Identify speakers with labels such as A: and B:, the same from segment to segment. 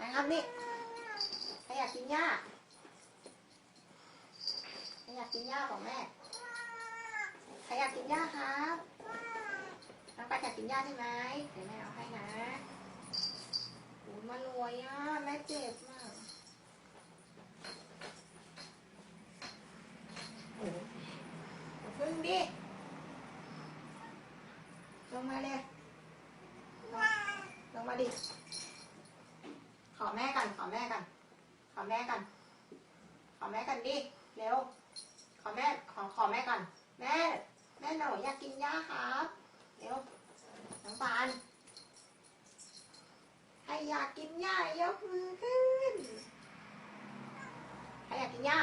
A: นะครับนี่ใครอยากกินหญ้าใครอยากกินหญ้าของแม่ใครอยากกินหญ้าครับน้องปาอยากกินหญ้าใช่ไหมเดี๋ยวแม่เอาให้นะโอ้ยมารวยอะแม่เจ็บมากโอ้ยอย่าพึ่งดิลงมาเลยลงมาดิ ขอแม่กัน ขอแม่กัน ขอแม่กัน ขอแม่กันดิเร็ว ขอแม่ ขอขอแม่ก่อนแม่ แม่หนูอยากกินหญ้าครับเร็วน้องปานใครอยากกินหญ้ายกมือขึ้นใครอยากกินหญ้า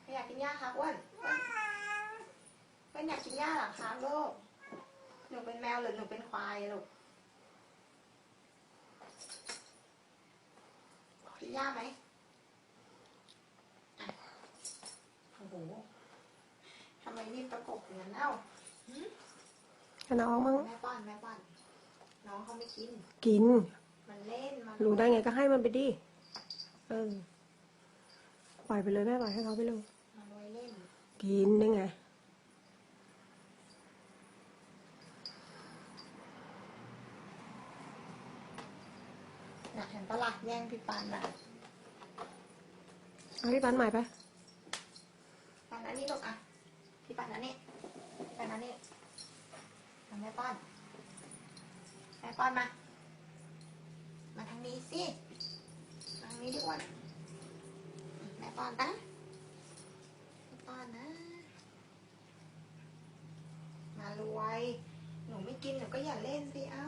A: ใครอยากกินหญ้าครับอ้วนอ้วนอ้วนอยากกินหญ้าหรอครับลูกหนูเป็นแมวหรือหนูเป็นควายลูก กินหญ้าไหมอะโอ้โหทำไมรีบประกบอย่างนั้นเอ้า
B: ให้น้องมั้ง
A: แม่ป้อนแม่ป้อนน้องเขาไม่กิน
B: กิน
A: มันเล่น มัน
B: รู้ได้ไงก็ให้มันไปดิ เออ ปล่อยไปเลยแม่ปล่อยให้เขาไปเลย
A: มันไว้เล่น
B: กินได้ไง
A: น่ะเห็นปะล่ะแย่งพี่ปันน่ะ
B: เอาพี่ปันใหม่ไป
A: ปันอันนี้ลูกอะพี่ปันอันนี้ปันอันนี้ทำแม่ป้อนแม่ป้อนมา มาทางนี้สิทางนี้ดีกว่านะแม่ป้อนนะแม่ป้อนนะ มารวย หนูไม่กินหนูก็อย่าเล่นสิเอ้า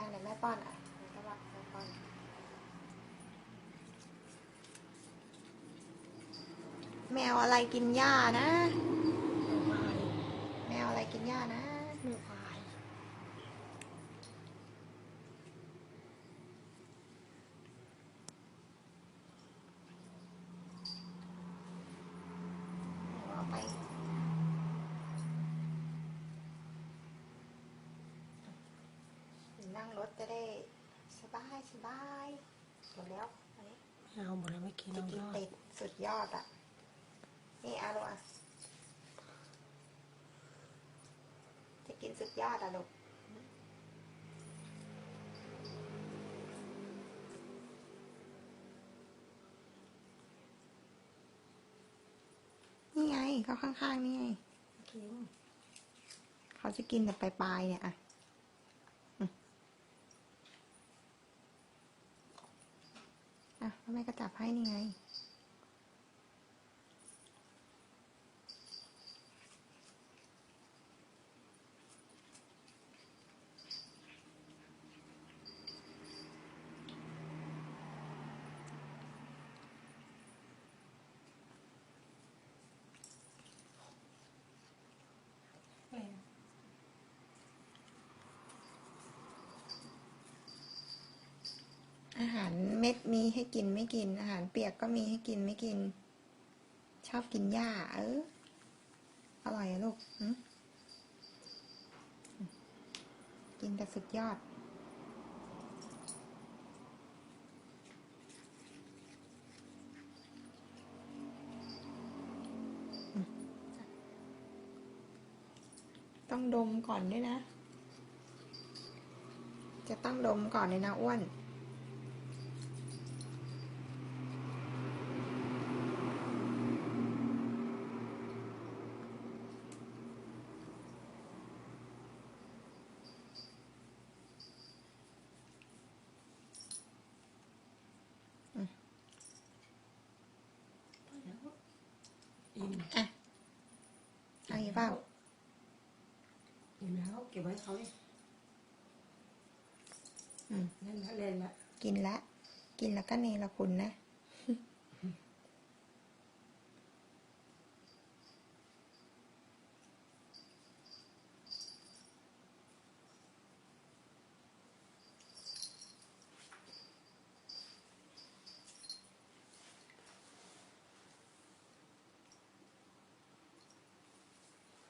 A: หมดยางเลยแม่ป้อนอะแม่ก็ว่าแม่ป้อนแมวอะไรกินหญ้านะ แมวอะไรกินหญ้านะ
B: ไม่ควาย
A: เอาไป นั่งรถจะได้สบายสบายหมดแล้วอันนี้
B: ไม่เอาหมดแล้วไม่กิน
A: จะ
B: น้อง
A: กิ
B: ย
A: น
B: อด
A: ติดสุดยอดอะ นี่อาลูกอะจะกินสุดยอดอะลูกนี่ไงเขาข้างๆนี่ไง
B: กิน
A: เขาจะกินแต่ปลายๆเนี่ยอะอืม แล้วแม่ก็จับให้นี่ไง อาหารเม็ดมีให้กินไม่กิน อาหารเปียกก็มีให้กินไม่กิน ชอบกินหญ้า เออ อร่อยลูกกินแต่สุดยอดต้องดมก่อนด้วยนะ จะต้องดมก่อนเลยนะอ้วน
B: อิ่ม
A: อะเอาอีกเปล่า
B: อิ่มแล้วเก็บไว้ให้เขาดิ
A: อืม
B: เล่นแล้วเล่นแล้ว
A: กินละ กินแล้วก็เนรคุณนะ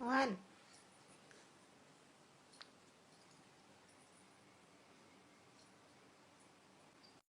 A: One.